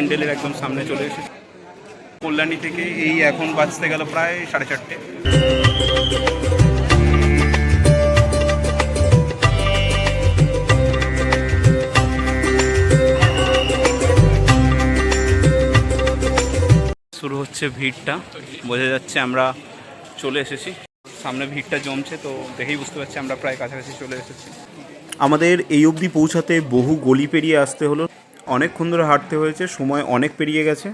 প্যান্ডেলের একদম সামনে চলে এসেছি। কল্যাণী থেকে এই এখন বাঁচতে গেল প্রায় সাড়ে চারটে। শুরু হচ্ছে ভিড়টা। বোঝা যাচ্ছে আমরা চলে এসেছি। সামনে ভিড়টা জমছে, তো দেখেই বুঝতে পারছি আমরা প্রায় কাছাকাছি চলে এসেছি। আমাদের এই অবধি পৌঁছাতে বহু গলি পেরিয়ে আসতে হলো। অনেকক্ষণ ধরে হাঁটতে হয়েছে সময় অনেক পেরিয়ে গেছে।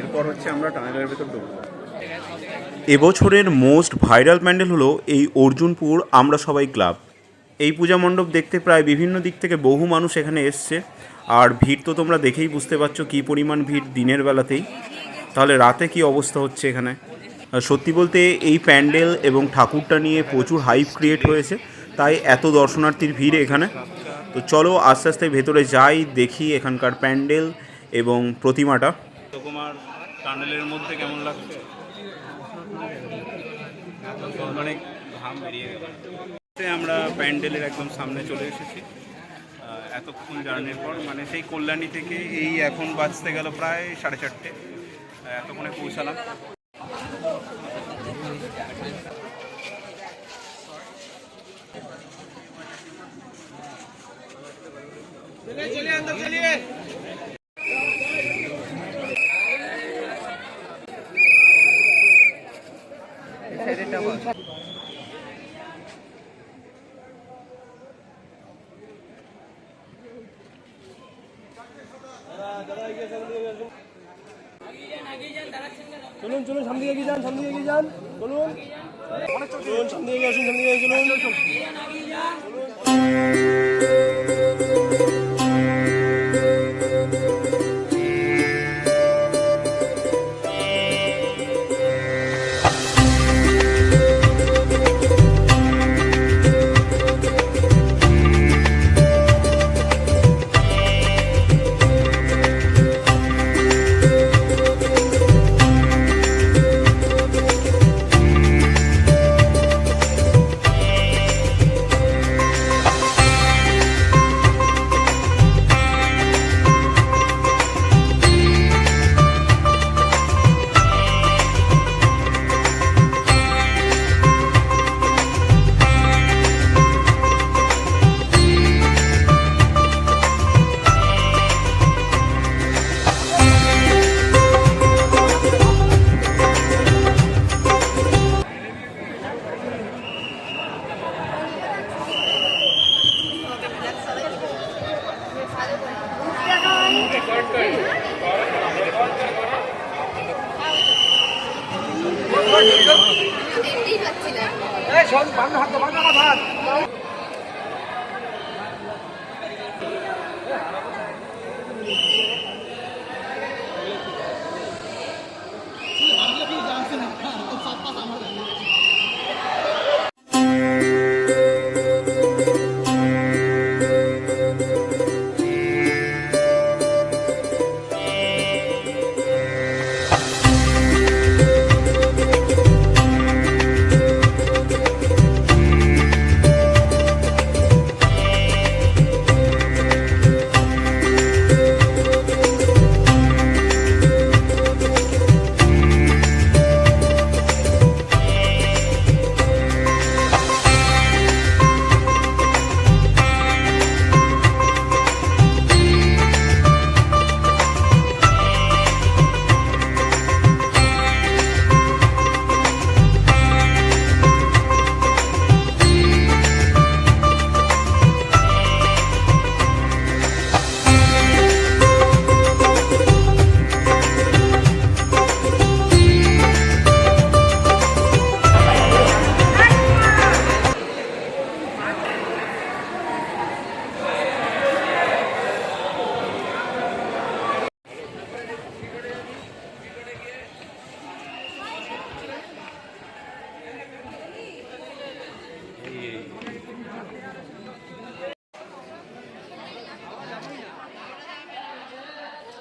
এরপর হচ্ছে আমরা টানেলের ভেতর ঢুকবো। এবছরের মোস্ট ভাইরাল প্যান্ডেল হলো এই অর্জুনপুর আমরা সবাই ক্লাব। এই পূজা মণ্ডপ দেখতে প্রায় বিভিন্ন দিক থেকে বহু মানুষ এখানে এসছে। আর ভিড় তো তোমরা দেখেই বুঝতে পারছ কী পরিমাণ ভিড় দিনের বেলাতেই। তাহলে রাতে কি অবস্থা হচ্ছে এখানে? সত্যি বলতে এই প্যান্ডেল এবং ঠাকুরটা নিয়ে প্রচুর হাইপ ক্রিয়েট হয়েছে, তাই এত দর্শনার্থীর ভিড় এখানে। তো চলো আস্তে আস্তে ভেতরে যাই, দেখি এখানকার প্যান্ডেল এবং প্রতিমাটা। তোমার টানেলের মধ্যে কেমন লাগছে? মানে ঘাম বেরিয়ে আমরা প্যান্ডেলের একদম সামনে চলে এসেছি। এতক্ষণ জার্নির পর মানে সেই কল্যাণী থেকে এই এখন বাঁচতে গেল প্রায় সাড়ে চারটে। এতক্ষণে পৌঁছালাম। চলুন চলুন, সামনে এগিয়ে যান, সামনে এগিয়ে যান চলুন চলুন, সামনে এগিয়ে আসুন, সামনে এগিয়ে চলুন Bán.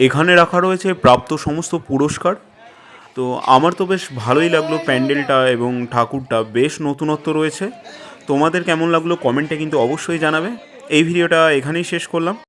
এখানে রাখা রয়েছে প্রাপ্ত সমস্ত পুরস্কার। তো আমার তো বেশ ভালোই লাগল প্যান্ডেলটা এবং ঠাকুরটা, বেশ নতুনত্ব রয়েছে। তোমাদের কেমন লাগল কমেন্টে কিন্তু অবশ্যই জানাবে। এই ভিডিওটা এখানেই শেষ করলাম।